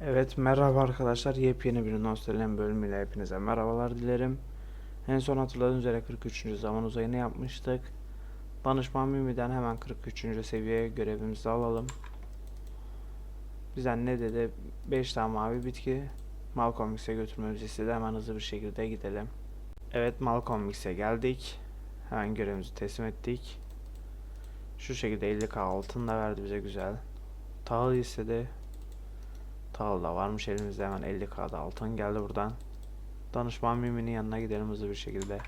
Evet merhaba arkadaşlar yepyeni bir Nostalem bölümüyle hepinize merhabalar dilerim. En son hatırladığınız üzere 43. zaman uzayını yapmıştık. Danışman Mimi'den hemen 43. seviye görevimizi alalım. Bizden ne dedi? 5 tane mavi bitki Malcolm X'e götürmemizi istedi. Hemen hızlı bir şekilde gidelim. Evet Malcolm X'e geldik. Hemen görevimizi teslim ettik. Şu şekilde 50k altın da verdi bize güzel. Tahıl istedi. Tahıl da varmış elimizde hemen 50k'da altın geldi buradan. Danışman Mimi'nin yanına gidelim hızlı bir şekilde.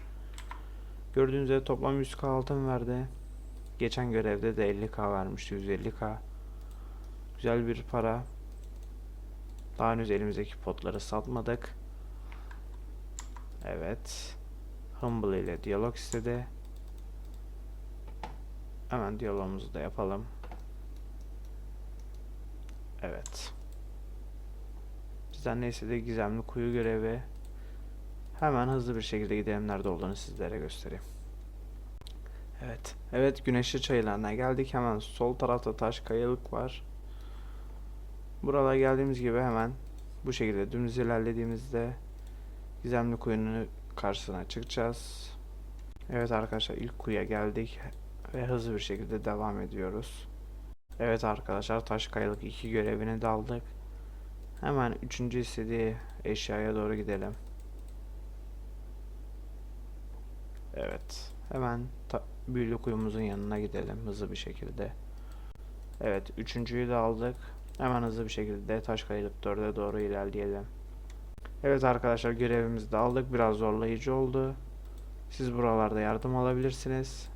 Gördüğünüz üzere toplam 100k altın verdi. Geçen görevde de 50k vermişti 150k. Güzel bir para. Daha henüz elimizdeki potları satmadık. Evet. Humble ile diyalog istedi. Hemen diyalogumuzu da yapalım. Evet. Bizden neyse de gizemli kuyu görevi. Hemen hızlı bir şekilde gidelim nerede olduğunu sizlere göstereyim. Evet. Evet güneşli çayırlarına geldik. Hemen sol tarafta taş kayalık var. Buralara geldiğimiz gibi hemen bu şekilde dümdüz ilerlediğimizde gizemli kuyunun karşısına çıkacağız. Evet arkadaşlar ilk kuyuya geldik ve hızlı bir şekilde devam ediyoruz. Evet arkadaşlar taş kayalık 2 görevini de aldık. Hemen üçüncü istediği eşyaya doğru gidelim. Evet. Hemen büyülü kuyumuzun yanına gidelim hızlı bir şekilde. Evet. Üçüncüyü de aldık. Hemen hızlı bir şekilde taş kayalık 4'e doğru ilerleyelim. Evet arkadaşlar görevimizi de aldık. Biraz zorlayıcı oldu. Siz buralarda yardım alabilirsiniz.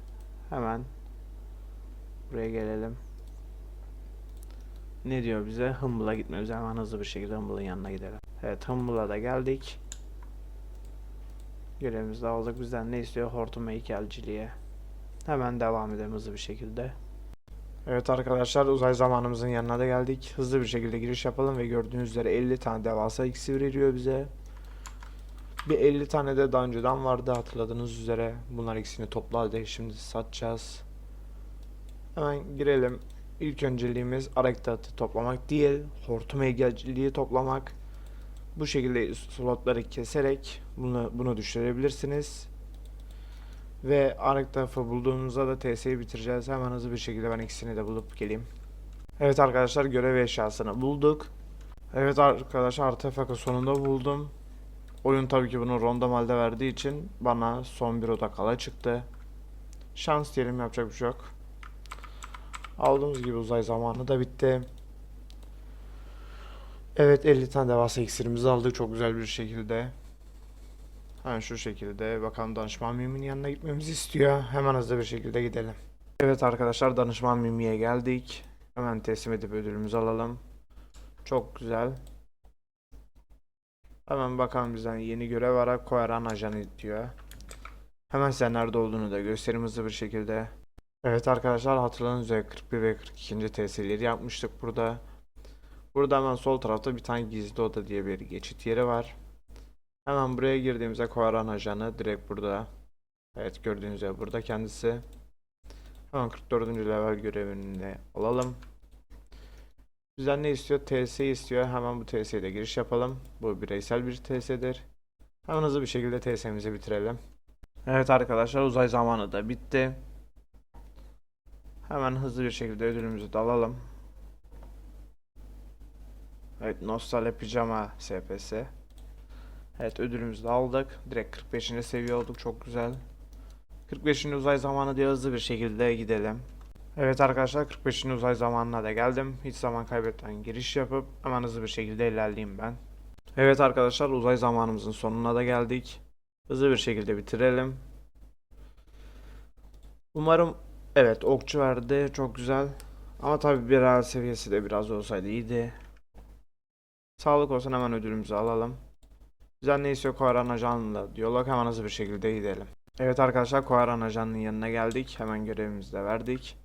Hemen buraya gelelim. Ne diyor bize? Humble'a gitmemiz hemen hızlı bir şekilde Humble'ın yanına gidelim. Evet Humble'a da geldik. Görevimizi aldık. Bizden ne istiyor? Hortum heykelciliğe. Hemen devam edelim hızlı bir şekilde. Evet arkadaşlar uzay zamanımızın yanına da geldik. Hızlı bir şekilde giriş yapalım ve gördüğünüz üzere 50 tane devasa iksir veriyor bize. Bir 50 tane de daha önceden vardı hatırladığınız üzere. Bunlar ikisini toplu halde şimdi satacağız. Hemen girelim. İlk önceliğimiz araktatı toplamak değil, hortum heykelciliği toplamak. Bu şekilde slotları keserek bunu bunu düşürebilirsiniz. Ve araktatı bulduğumuzda da TS'yi bitireceğiz. Hemen hızlı bir şekilde ben ikisini de bulup geleyim. Evet arkadaşlar görev eşyasını bulduk. Evet arkadaşlar artefakı sonunda buldum. Oyun tabii ki bunu random halde verdiği için bana son bir oda kala çıktı. Şans diyelim yapacak bir şey yok. Aldığımız gibi uzay zamanı da bitti. Evet 50 tane devasa iksirimizi aldık çok güzel bir şekilde. Hemen şu şekilde bakalım danışman Mimi'nin yanına gitmemizi istiyor. Hemen hızlı bir şekilde gidelim. Evet arkadaşlar danışman Mimi'ye geldik. Hemen teslim edip ödülümüzü alalım. Çok güzel. Hemen bakalım bizden yeni görev var. Koyaran ajanı diyor. Hemen size nerede olduğunu da göstereyim hızlı bir şekilde. Evet arkadaşlar hatırladığınız üzere 41 ve 42. TS'leri yapmıştık burada. Burada hemen sol tarafta bir tane gizli oda diye bir geçit yeri var. Hemen buraya girdiğimizde Koaran ajanı direkt burada. Evet gördüğünüz üzere burada kendisi. Hemen 44. level görevini alalım. Bizden ne istiyor? TS istiyor. Hemen bu TS'ye de giriş yapalım. Bu bireysel bir TS'dir. Hemen hızlı bir şekilde TS'mizi bitirelim. Evet arkadaşlar uzay zamanı da bitti. Hemen hızlı bir şekilde ödülümüzü de alalım. Evet Nostalya Pijama SPS. Evet ödülümüzü de aldık. Direkt 45. seviye olduk. Çok güzel. 45. uzay zamanı diye hızlı bir şekilde gidelim. Evet arkadaşlar 45. uzay zamanına da geldim. Hiç zaman kaybetmeden giriş yapıp hemen hızlı bir şekilde ilerleyeyim ben. Evet arkadaşlar uzay zamanımızın sonuna da geldik. Hızlı bir şekilde bitirelim. Umarım evet okçu verdi. Çok güzel. Ama tabii bir real seviyesi de biraz olsaydı iyiydi. Sağlık olsun hemen ödülümüzü alalım. Bizden ne istiyor Koaran Ajan'la diyalog hemen hızlı bir şekilde gidelim. Evet arkadaşlar Koaran Ajan'ın yanına geldik. Hemen görevimizi de verdik.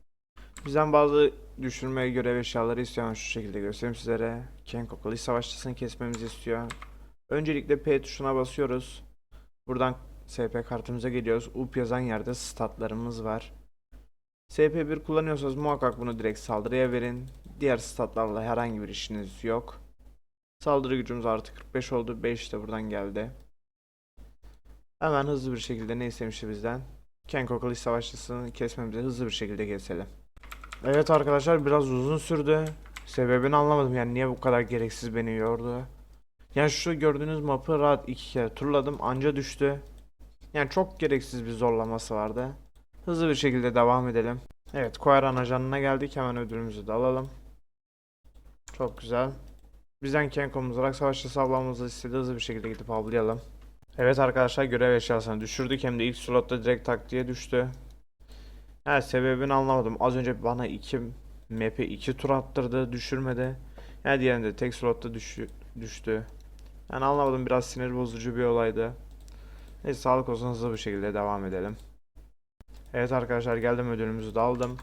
Bizden bazı düşürme görev eşyaları istiyor. Şu şekilde göstereyim sizlere. Kenko kılıç savaşçısını kesmemizi istiyor. Öncelikle P tuşuna basıyoruz. Buradan SP kartımıza geliyoruz. UP yazan yerde statlarımız var. SP1 kullanıyorsanız muhakkak bunu direkt saldırıya verin. Diğer statlarla herhangi bir işiniz yok. Saldırı gücümüz artı 45 oldu. 5 de buradan geldi. Hemen hızlı bir şekilde ne istemişti bizden? Kenko Kılıç Savaşçısını kesmemizi hızlı bir şekilde keselim. Evet arkadaşlar biraz uzun sürdü. Sebebini anlamadım yani niye bu kadar gereksiz beni yordu. Yani şu gördüğünüz mapı rahat iki kere turladım anca düştü. Yani çok gereksiz bir zorlaması vardı. Hızlı bir şekilde devam edelim. Evet Koyran ajanına geldik hemen ödülümüzü de alalım. Çok güzel. Bizden Kenko mızrak savaşçısı ablamızı istedi hızlı bir şekilde gidip avlayalım. Evet arkadaşlar görev eşyasını düşürdük hem de ilk slotta direkt tak diye düştü. Evet sebebini anlamadım. Az önce bana iki map'e iki tur attırdı düşürmedi. Yani diğerinde tek slotta düşü, düştü. Yani anlamadım biraz sinir bozucu bir olaydı. Neyse sağlık olsun hızlı bir şekilde devam edelim. Evet arkadaşlar geldim ödülümüzü de aldım.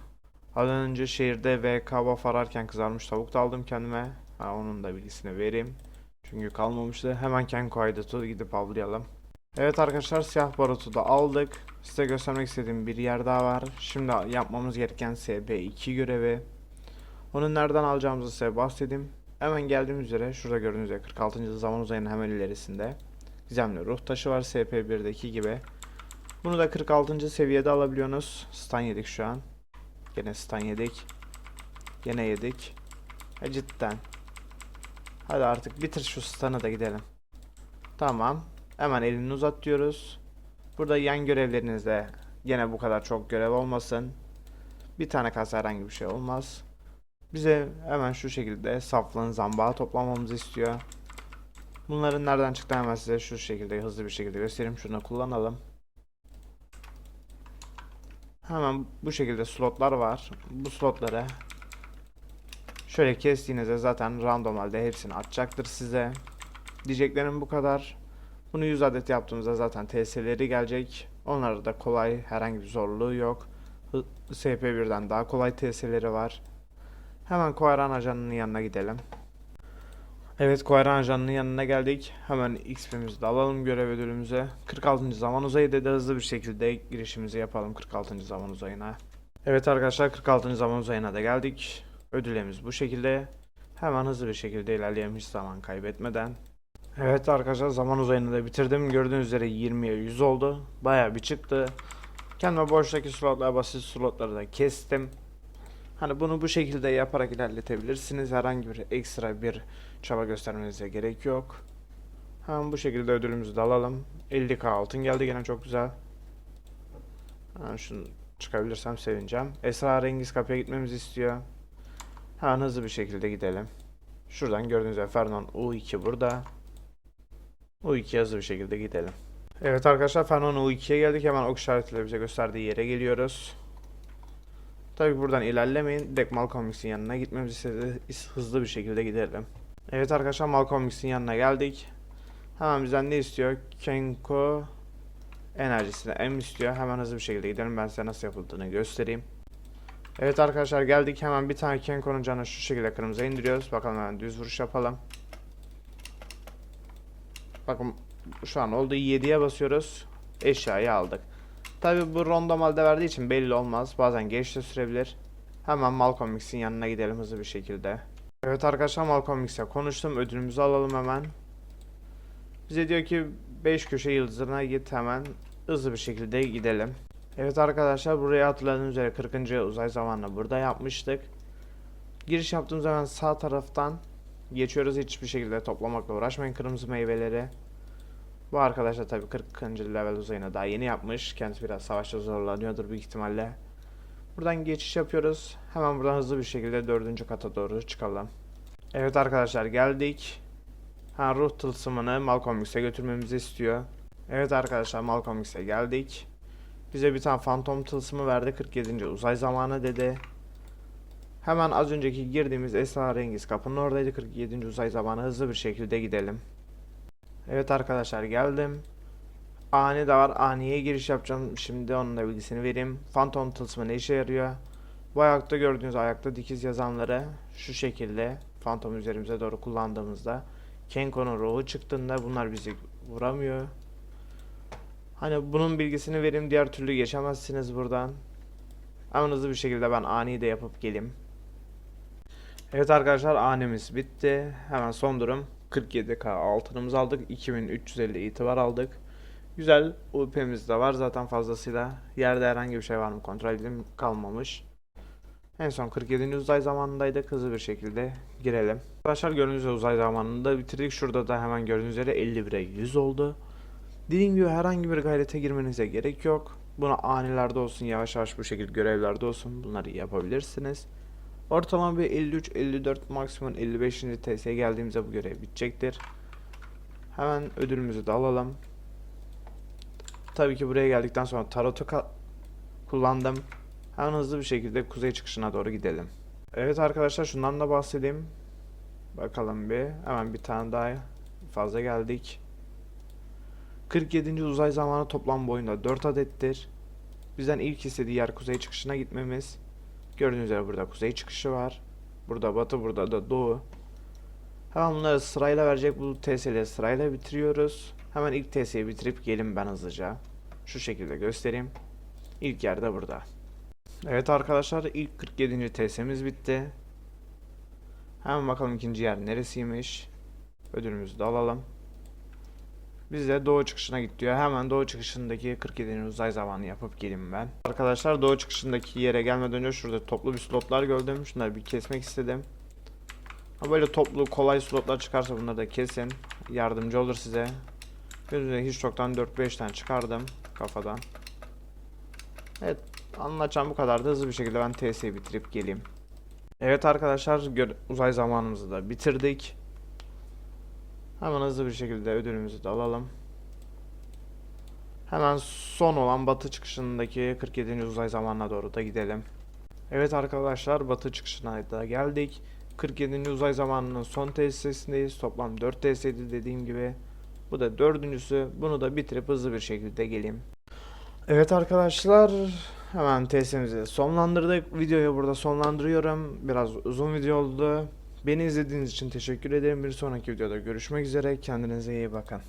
Az önce şehirde ve kaba fararken kızarmış tavuk da aldım kendime. Ha, onun da bilgisini vereyim. Çünkü kalmamıştı. Hemen Kenko Haydut'u gidip avlayalım. Evet arkadaşlar siyah barutu da aldık. Size göstermek istediğim bir yer daha var. Şimdi yapmamız gereken SP2 görevi. Onu nereden alacağımızı size bahsedeyim. Hemen geldiğimiz üzere şurada gördüğünüz üzere 46. zaman uzayının hemen ilerisinde. Gizemli ruh taşı var SP1'deki gibi. Bunu da 46. seviyede alabiliyorsunuz. Stun yedik şu an. Gene stun yedik. Gene yedik. E cidden. Hadi artık bitir şu stun'ı da gidelim. Tamam. Hemen elini uzat diyoruz. Burada yan görevlerinizde yine bu kadar çok görev olmasın. Bir tane kasa herhangi bir şey olmaz. Bize hemen şu şekilde saflığın zambağı toplamamızı istiyor. Bunların nereden çıktığını hemen size şu şekilde hızlı bir şekilde göstereyim. Şunu kullanalım. Hemen bu şekilde slotlar var. Bu slotları şöyle kestiğinizde zaten random halde hepsini atacaktır size. Diyeceklerim bu kadar. Bunu 100 adet yaptığımızda zaten TS'leri gelecek. Onlarda da kolay herhangi bir zorluğu yok. Hı- SP1'den daha kolay TS'leri var. Hemen Koaran ajanının yanına gidelim. Evet Koaran ajanının yanına geldik. Hemen XP'mizi de alalım görev ödülümüze. 46. zaman uzayı dedi hızlı bir şekilde girişimizi yapalım 46. zaman uzayına. Evet arkadaşlar 46. zaman uzayına da geldik. Ödüllerimiz bu şekilde. Hemen hızlı bir şekilde ilerleyelim hiç zaman kaybetmeden. Evet arkadaşlar zaman uzayını da bitirdim. Gördüğünüz üzere 20'ye 100 oldu. Bayağı bir çıktı. Kendime boştaki slotlar basit slotları da kestim. Hani bunu bu şekilde yaparak ilerletebilirsiniz. Herhangi bir ekstra bir çaba göstermenize gerek yok. Hemen bu şekilde ödülümüzü de alalım. 50k altın geldi gene çok güzel. Hemen şunu çıkabilirsem sevineceğim. Esrarengiz kapıya gitmemizi istiyor. Hemen hızlı bir şekilde gidelim. Şuradan gördüğünüz üzere Fernon U2 burada. U2'ye hızlı bir şekilde gidelim. Evet arkadaşlar Fernon U2'ye geldik. Hemen ok işaretiyle bize gösterdiği yere geliyoruz. Tabi buradan ilerlemeyin. Direkt Malcolm X'in yanına gitmemizi istedi. Hızlı bir şekilde gidelim. Evet arkadaşlar Malcolm X'in yanına geldik. Hemen bizden ne istiyor? Kenko enerjisine M istiyor. Hemen hızlı bir şekilde gidelim. Ben size nasıl yapıldığını göstereyim. Evet arkadaşlar geldik. Hemen bir tane Kenko'nun canını şu şekilde kırmızıya indiriyoruz. Bakalım hemen düz vuruş yapalım. Bakın şu an oldu 7'ye basıyoruz. Eşyayı aldık. Tabi bu random halde verdiği için belli olmaz. Bazen geç de sürebilir. Hemen Malcolm X'in yanına gidelim hızlı bir şekilde. Evet arkadaşlar Malcolm X'e konuştum. Ödülümüzü alalım hemen. Bize diyor ki 5 köşe yıldızına git hemen. Hızlı bir şekilde gidelim. Evet arkadaşlar buraya hatırladığınız üzere 40. uzay zamanını burada yapmıştık. Giriş yaptığımız zaman sağ taraftan geçiyoruz. Hiçbir şekilde toplamakla uğraşmayın kırmızı meyveleri. Bu arkadaşlar tabii 40. level uzayına daha yeni yapmış. Kendisi biraz savaşta zorlanıyordur büyük ihtimalle. Buradan geçiş yapıyoruz. Hemen buradan hızlı bir şekilde dördüncü kata doğru çıkalım. Evet arkadaşlar geldik. Ha ruh tılsımını Malcolm X'e götürmemizi istiyor. Evet arkadaşlar Malcolm X'e geldik. Bize bir tane fantom tılsımı verdi. 47. uzay zamanı dedi. Hemen az önceki girdiğimiz esrarengiz kapının oradaydı. 47. uzay zamanı hızlı bir şekilde gidelim. Evet arkadaşlar geldim. Ani de var. Aniye giriş yapacağım. Şimdi onun da bilgisini vereyim. Phantom tılsımı ne işe yarıyor? Bu ayakta gördüğünüz ayakta dikiz yazanları şu şekilde Phantom üzerimize doğru kullandığımızda Kenko'nun ruhu çıktığında bunlar bizi vuramıyor. Hani bunun bilgisini vereyim diğer türlü geçemezsiniz buradan. Hemen hızlı bir şekilde ben ani de yapıp geleyim. Evet arkadaşlar animiz bitti. Hemen son durum 47k altınımızı aldık. 2350 itibar aldık. Güzel UP'miz de var zaten fazlasıyla. Yerde herhangi bir şey var mı kontrol edeyim kalmamış. En son 47. uzay zamanındaydık. Hızlı bir şekilde girelim. Arkadaşlar gördüğünüz üzere uzay zamanında bitirdik. Şurada da hemen gördüğünüz üzere 51'e 100 oldu. Dediğim gibi herhangi bir gayrete girmenize gerek yok. Buna anilerde olsun, yavaş yavaş bu şekilde görevlerde olsun bunları yapabilirsiniz. Ortalama bir 53, 54, maksimum 55. TS'ye geldiğimizde bu görev bitecektir. Hemen ödülümüzü de alalım. Tabii ki buraya geldikten sonra tarotu kullandım. Hemen hızlı bir şekilde kuzey çıkışına doğru gidelim. Evet arkadaşlar şundan da bahsedeyim. Bakalım bir. Hemen bir tane daha fazla geldik. 47. uzay zamanı toplam boyunda 4 adettir. Bizden ilk istediği yer kuzey çıkışına gitmemiz. Gördüğünüz üzere burada kuzey çıkışı var. Burada batı, burada da doğu. Hemen bunları sırayla verecek. Bu TS'leri sırayla bitiriyoruz. Hemen ilk TS'yi bitirip gelin ben hızlıca. Şu şekilde göstereyim. İlk yer de burada. Evet arkadaşlar ilk 47. TS'miz bitti. Hemen bakalım ikinci yer neresiymiş. Ödülümüzü de alalım. Biz de doğu çıkışına git diyor. Hemen doğu çıkışındaki 47. uzay zamanı yapıp geleyim ben. Arkadaşlar doğu çıkışındaki yere gelmeden önce şurada toplu bir slotlar gördüm. Şunları bir kesmek istedim. Böyle toplu kolay slotlar çıkarsa bunları da kesin. Yardımcı olur size. Gözümde hiç çoktan 4-5 tane çıkardım kafadan. Evet anlatacağım bu kadar da hızlı bir şekilde ben TS'yi bitirip geleyim. Evet arkadaşlar uzay zamanımızı da bitirdik. Hemen hızlı bir şekilde ödülümüzü de alalım. Hemen son olan batı çıkışındaki 47. uzay zamanına doğru da gidelim. Evet arkadaşlar batı çıkışına da geldik. 47. uzay zamanının son tesisindeyiz. Toplam 4 tesisiydi dediğim gibi. Bu da dördüncüsü. Bunu da bitirip hızlı bir şekilde geleyim. Evet arkadaşlar hemen testimizi sonlandırdık. Videoyu burada sonlandırıyorum. Biraz uzun video oldu. Beni izlediğiniz için teşekkür ederim. Bir sonraki videoda görüşmek üzere. Kendinize iyi bakın.